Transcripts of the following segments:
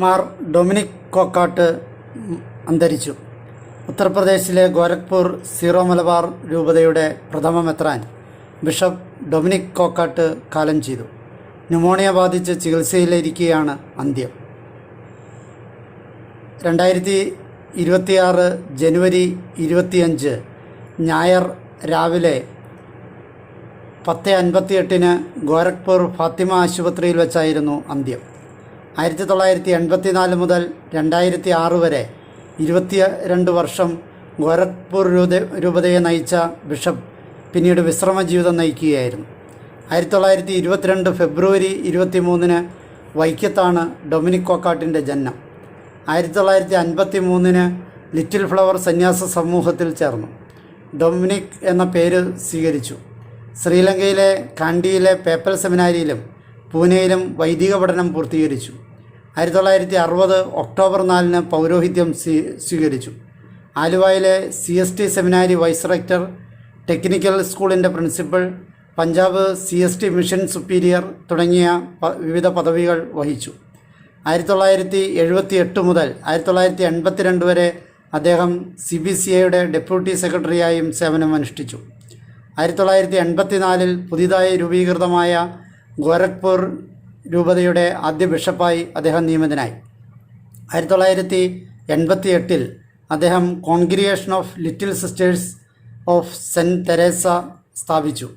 Mar Dominic Kokkat അന്തരിച്ചു. ഉത്തർപ്രദേശിലെ Gorakhpur zero Malabar രൂപതയുടെ പ്രഥമ മെത്രാൻ ബിഷപ്പ് ഡൊമിനിക് കോക്കാട്ട് കാലം ചെയ്തു. ന്യൂമോണിയ ബാധിച്ച് ചികിത്സയിലിരിക്കുകയാണ് അന്ത്യം. രണ്ടായിരത്തി ഇരുപത്തിയാറ് ജനുവരി ഇരുപത്തിയഞ്ച് ഞായർ രാവിലെ പത്ത് അൻപത്തിയെട്ടിന് ഗോരഖ്പൂർ ഫാത്തിമ ആശുപത്രിയിൽ വെച്ചായിരുന്നു അന്ത്യം. ആയിരത്തി തൊള്ളായിരത്തി എൺപത്തിനാല് മുതൽ രണ്ടായിരത്തി ആറ് വരെ ഇരുപത്തി രണ്ട് വർഷം ഗോരഖ്പൂർ രൂപ രൂപതയെ നയിച്ച ബിഷപ്പ് പിന്നീട് വിശ്രമ ജീവിതം നയിക്കുകയായിരുന്നു. ആയിരത്തി തൊള്ളായിരത്തി ഇരുപത്തിരണ്ട് ഫെബ്രുവരി ഇരുപത്തി മൂന്നിന് വൈക്കത്താണ് ഡൊമിനിക് കോക്കാട്ടിന്റെ ജന്മം ആയിരത്തി തൊള്ളായിരത്തി അൻപത്തി മൂന്നിന് ലിറ്റിൽ ഫ്ലവർ സന്യാസ സമൂഹത്തിൽ ചേർന്നു. ഡൊമിനിക് എന്ന പേര് സ്വീകരിച്ചു. ശ്രീലങ്കയിലെ കാണ്ടിയിലെ പേപ്പൽ സെമിനാരിയിലും പൂനെയിലും വൈദിക പഠനം പൂർത്തീകരിച്ചു. ആയിരത്തി തൊള്ളായിരത്തി അറുപത് ഒക്ടോബർ നാലിന് പൗരോഹിത്യം സ്വീ സ്വീകരിച്ചു. ആലുവയിലെ C S T seminary vice rector technical സ്കൂളിന്റെ principal Punjab C S T mission superior തുടങ്ങിയ വിവിധ പദവികൾ വഹിച്ചു. ആയിരത്തി തൊള്ളായിരത്തി എഴുപത്തി എട്ട് മുതൽ ആയിരത്തി തൊള്ളായിരത്തി എൺപത്തിരണ്ട് വരെ അദ്ദേഹം സി ബി സി ഐയുടെ ഡെപ്യൂട്ടി സെക്രട്ടറിയായും സേവനമനുഷ്ഠിച്ചു. ആയിരത്തി തൊള്ളായിരത്തി എൺപത്തിനാലിൽ പുതിയതായി രൂപീകൃതമായ ഗോരഖ്പൂർ രൂപതയുടെ ആദ്യ ബിഷപ്പായി അദ്ദേഹം നിയമിതനായി. ആയിരത്തി തൊള്ളായിരത്തി എൺപത്തി എട്ടിൽ അദ്ദേഹം congregation of little sisters of saint Teresa സ്ഥാപിച്ചു.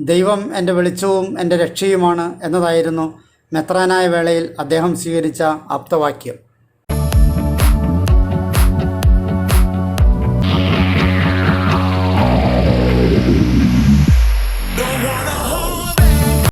ദൈവം എന്റെ വെളിച്ചവും എന്റെ രക്ഷയുമാണ് എന്നതായിരുന്നു മെത്രാനായ വേളയിൽ അദ്ദേഹം സ്വീകരിച്ച ആപ്തവാക്യം.